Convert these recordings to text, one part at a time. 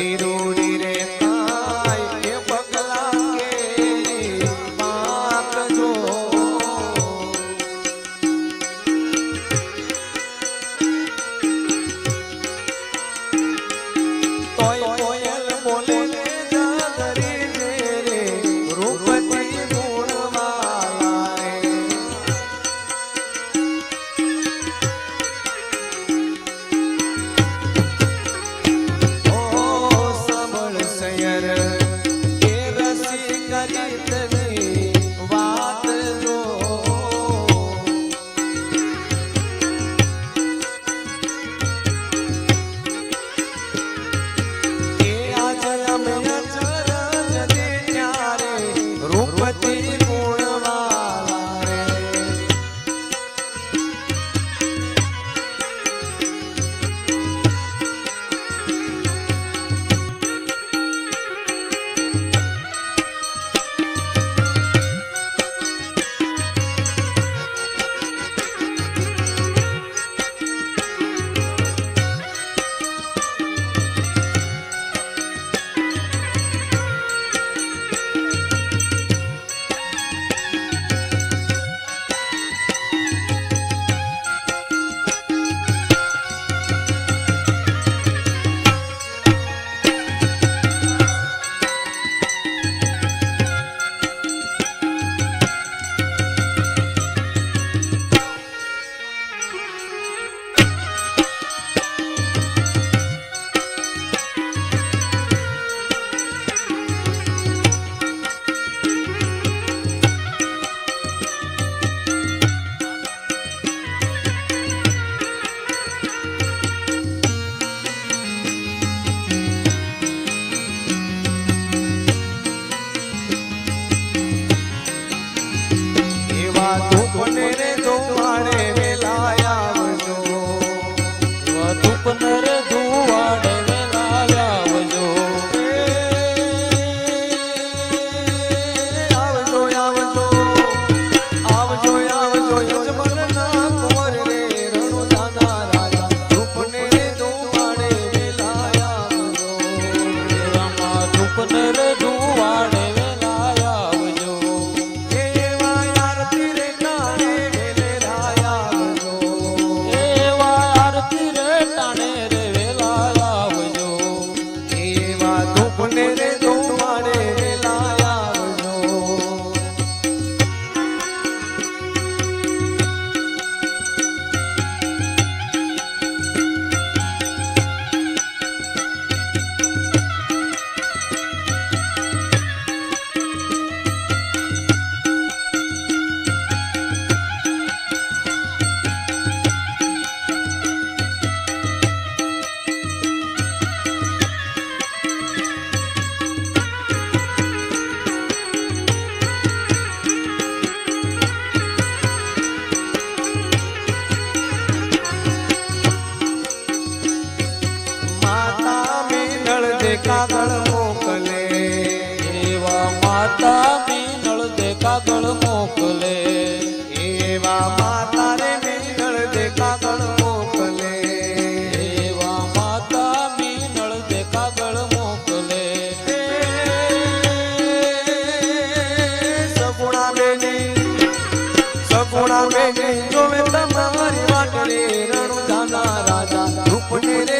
रो માતા મેનળ દે કાગળ મોકલે. એવા માતા રે મેનળ દે કાગળ મોકલે. એવા માતા મેનળ દે કાગળ મોકલે. સગુણા બેને સગુણા બેને જોવે તમારી વાટડે રણુધાના રાજા રૂપને રે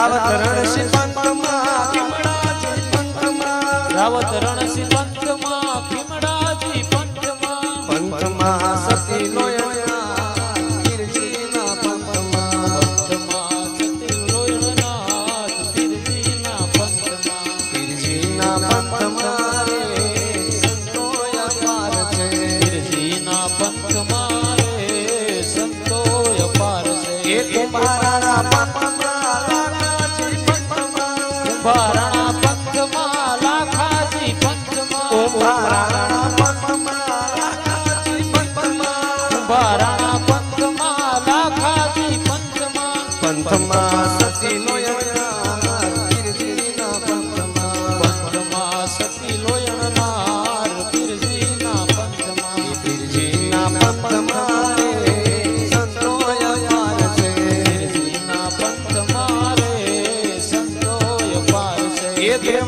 રાવત રણ સિપંતમાં પીમડા જી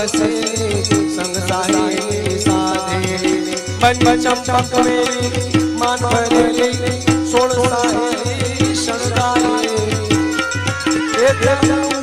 થશે સંસારી સાધે પંચ ચંપક મે માન ભરેલી સોળ સાહે શણગારે એ દેવ